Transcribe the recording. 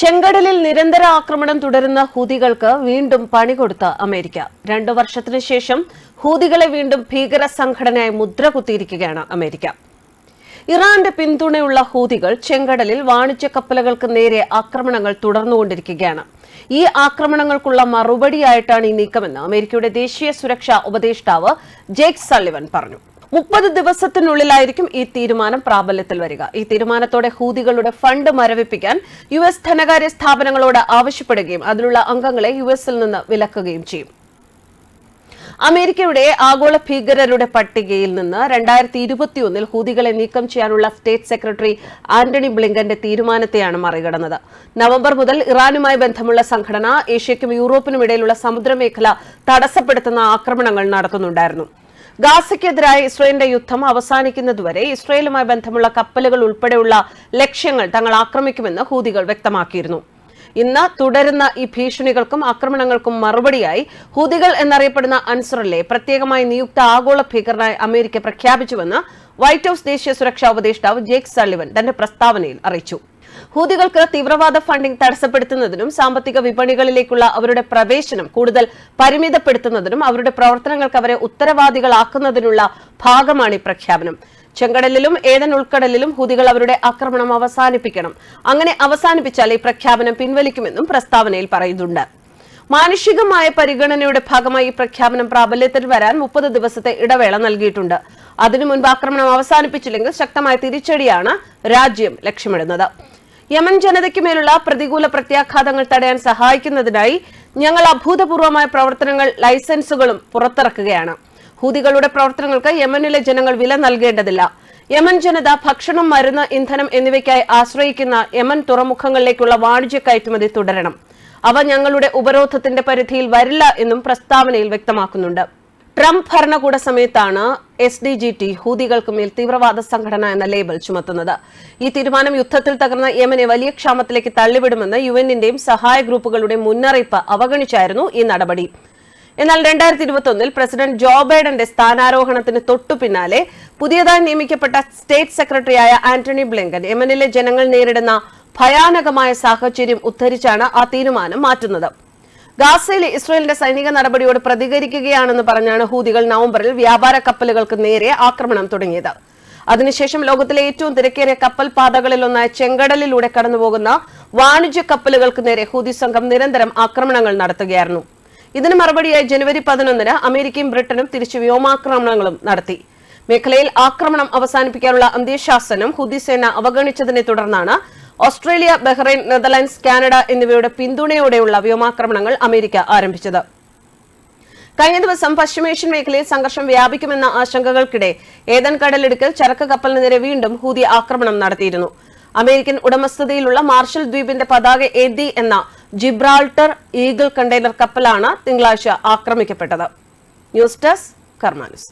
ചെങ്കടലിൽ നിരന്തര ആക്രമണം തുടരുന്ന ഹൂതികൾക്ക് വീണ്ടും പണി കൊടുത്ത അമേരിക്ക. രണ്ടു വർഷത്തിനു ശേഷം ഹൂതികളെ വീണ്ടും ഭീകര സംഘടനയായി മുദ്ര കുത്തിയിരിക്കുകയാണ് അമേരിക്ക. ഇറാന്റെ പിന്തുണയുള്ള ഹൂതികൾ ചെങ്കടലിൽ വാണിജ്യ കപ്പലുകൾക്ക് നേരെ ആക്രമണങ്ങൾ തുടർന്നുകൊണ്ടിരിക്കുകയാണ്. ഈ ആക്രമണങ്ങൾക്കുള്ള മറുപടിയായിട്ടാണ് ഈ നീക്കമെന്ന് അമേരിക്കയുടെ ദേശീയ സുരക്ഷാ ഉപദേഷ്ടാവ് ജേക്ക് സള്ളിവൻ പറഞ്ഞു. മുപ്പത് ദിവസത്തിനുള്ളിലായിരിക്കും ഈ തീരുമാനം പ്രാബല്യത്തിൽ വരിക. ഈ തീരുമാനത്തോടെ ഹൂതികളുടെ ഫണ്ട് മരവിപ്പിക്കാൻ യു എസ് ധനകാര്യ സ്ഥാപനങ്ങളോട് ആവശ്യപ്പെടുകയും അതിലുള്ള അംഗങ്ങളെ യു എസിൽ നിന്ന് വിലക്കുകയും ചെയ്യും. അമേരിക്കയുടെ ആഗോള ഭീകരരുടെ പട്ടികയിൽ നിന്ന് രണ്ടായിരത്തി ഇരുപത്തിയൊന്നിൽ ഹൂതികളെ നീക്കം ചെയ്യാനുള്ള സ്റ്റേറ്റ് സെക്രട്ടറി ആന്റണി ബ്ലിങ്കന്റെ തീരുമാനത്തെയാണ് മറികടന്നത്. നവംബർ മുതൽ ഇറാനുമായി ബന്ധമുള്ള സംഘടന ഏഷ്യയ്ക്കും യൂറോപ്പിനും ഇടയിലുള്ള സമുദ്രമേഖല തടസ്സപ്പെടുത്തുന്ന ആക്രമണങ്ങൾ നടത്തുന്നുണ്ടായിരുന്നു ഗാസയ്ക്കെതിരായ ഇസ്രയേലിന്റെ യുദ്ധം അവസാനിക്കുന്നതുവരെ ഇസ്രയേലുമായി ബന്ധമുള്ള കപ്പലുകൾ ഉൾപ്പെടെയുള്ള ലക്ഷ്യങ്ങൾ തങ്ങൾ ആക്രമിക്കുമെന്ന് ഹൂതികൾ വ്യക്തമാക്കിയിരുന്നു. ഇന്ന് തുടരുന്ന ഈ ഭീഷണികൾക്കും ആക്രമണങ്ങൾക്കും മറുപടിയായി ഹൂതികൾ എന്നറിയപ്പെടുന്ന അൻസറിലെ പ്രത്യേകമായി നിയുക്ത ആഗോള ഭീകരനായി അമേരിക്ക പ്രഖ്യാപിച്ചുവെന്ന് വൈറ്റ് ഹൌസ് ദേശീയ സുരക്ഷാ ഉപദേഷ്ടാവ് ജേക്ക് സള്ളിവൻ തന്റെ പ്രസ്താവനയിൽ അറിയിച്ചു. ഹൂതികൾക്ക് തീവ്രവാദ ഫണ്ടിംഗ് തടസ്സപ്പെടുത്തുന്നതിനും സാമ്പത്തിക വിപണികളിലേക്കുള്ള അവരുടെ പ്രവേശനം കൂടുതൽ പരിമിതപ്പെടുത്തുന്നതിനും അവരുടെ പ്രവർത്തനങ്ങൾക്ക് അവരെ ഉത്തരവാദികളാക്കുന്നതിനുള്ള ഭാഗമാണ് ഈ പ്രഖ്യാപനം. ചെങ്കടലിലും ഏതൻ ഉൾക്കടലിലും ഹൂതികൾ അവരുടെ ആക്രമണം അവസാനിപ്പിക്കണം. അങ്ങനെ അവസാനിപ്പിച്ചാൽ ഈ പ്രഖ്യാപനം പിൻവലിക്കുമെന്നും പ്രസ്താവനയിൽ പറയുന്നുണ്ട്. മാനുഷികമായ പരിഗണനയുടെ ഭാഗമായി ഈ പ്രഖ്യാപനം പ്രാബല്യത്തിൽ വരാൻ മുപ്പത് ദിവസത്തെ ഇടവേള നൽകിയിട്ടുണ്ട്. അതിനു മുൻപ് ആക്രമണം അവസാനിപ്പിച്ചില്ലെങ്കിൽ ശക്തമായ തിരിച്ചടിയാണ് രാജ്യം ലക്ഷ്യമിടുന്നത്. യമൻ ജനതയ്ക്ക് മേലുള്ള പ്രതികൂല പ്രത്യാഘാതങ്ങൾ തടയാൻ സഹായിക്കുന്നതിനായി ഞങ്ങൾ അഭൂതപൂർവമായ പ്രവർത്തനങ്ങൾ ലൈസൻസുകളും പുറത്തിറക്കുകയാണ്. ഹൂതികളുടെ പ്രവർത്തനങ്ങൾക്ക് യമനിലെ ജനങ്ങൾ വില നൽകേണ്ടതില്ല. യമൻ ജനത ഭക്ഷണം മരുന്ന് ഇന്ധനം എന്നിവയ്ക്കായി ആശ്രയിക്കുന്ന യമൻ തുറമുഖങ്ങളിലേക്കുള്ള വാണിജ്യ കയറ്റുമതി തുടരണം. അവ ഞങ്ങളുടെ ഉപരോധത്തിന്റെ പരിധിയിൽ വരില്ല എന്നും പ്രസ്താവനയിൽ വ്യക്തമാക്കുന്നുണ്ട്. ട്രംപ് ഭരണകൂട സമയത്താണ് എസ് ഡി ജി ടി ഹൂതികൾക്ക് മേൽ തീവ്രവാദ സംഘടന എന്ന ലേബൽ ചുമത്തുന്നത്. ഈ തീരുമാനം യുദ്ധത്തിൽ തകർന്ന യമനെ വലിയ ക്ഷാമത്തിലേക്ക് തള്ളിവിടുമെന്ന് യു എന്നിന്റെയും സഹായ ഗ്രൂപ്പുകളുടെ മുന്നറിയിപ്പ് അവഗണിച്ചായിരുന്നു ഈ നടപടി. എന്നാൽ രണ്ടായിരത്തി ഇരുപത്തൊന്നിൽ പ്രസിഡന്റ് ജോ ബൈഡന്റെ സ്ഥാനാരോഹണത്തിന് തൊട്ടു പിന്നാലെ പുതിയതായി നിയമിക്കപ്പെട്ട സ്റ്റേറ്റ് സെക്രട്ടറിയായ ആന്റണി ബ്ലിങ്കൻ യമനിലെ ജനങ്ങൾ നേരിടുന്ന ഭയാനകമായ സാഹചര്യം ഉദ്ധരിച്ചാണ് ആ തീരുമാനം മാറ്റുന്നത്. ഗാസയിലെ ഇസ്രയേലിന്റെ സൈനിക നടപടിയോട് പ്രതികരിക്കുകയാണെന്ന് പറഞ്ഞാണ് ഹൂതികൾ നവംബറിൽ വ്യാപാര കപ്പലുകൾക്ക് നേരെ ആക്രമണം തുടങ്ങിയത്. അതിനുശേഷം ലോകത്തിലെ ഏറ്റവും തിരക്കേറിയ കപ്പൽ പാതകളിലൊന്നായ ചെങ്കടലിലൂടെ കടന്നുപോകുന്ന വാണിജ്യ കപ്പലുകൾക്ക് നേരെ ഹൂതി സംഘം നിരന്തരം ആക്രമണങ്ങൾ നടത്തുകയായിരുന്നു. ഇതിന് മറുപടിയായി ജനുവരി പതിനൊന്നിന് അമേരിക്കയും ബ്രിട്ടനും തിരിച്ചു വ്യോമാക്രമണങ്ങളും നടത്തി. മേഖലയിൽ ആക്രമണം അവസാനിപ്പിക്കാനുള്ള അന്ത്യശാസനം ഹുദി സേന അവഗണിച്ചതിനെ തുടർന്നാണ് ഓസ്ട്രേലിയ ബഹ്റൈൻ നെതർലാൻഡ്സ് കാനഡ എന്നിവയുടെ പിന്തുണയോടെയുള്ള വ്യോമാക്രമണങ്ങൾ അമേരിക്ക ആരംഭിച്ചത്. കഴിഞ്ഞ ദിവസം പശ്ചിമേഷ്യൻ മേഖലയിൽ സംഘർഷം വ്യാപിക്കുമെന്ന ആശങ്കകൾക്കിടെ ഏതൻ കടലിടുക്കിൽ ചരക്ക് കപ്പലിനെതിരെ വീണ്ടും ഹൂതി ആക്രമണം നടത്തിയിരുന്നു. അമേരിക്കൻ ഉടമസ്ഥതയിലുള്ള മാർഷൽ ദ്വീപിന്റെ പതാക എതി എന്ന ജിബ്രാൾട്ടർ ഈഗിൾ കണ്ടെയ്നർ കപ്പലാണ് തിങ്കളാഴ്ച ആക്രമിക്കപ്പെട്ടത്. News desk കർമാനുസ്.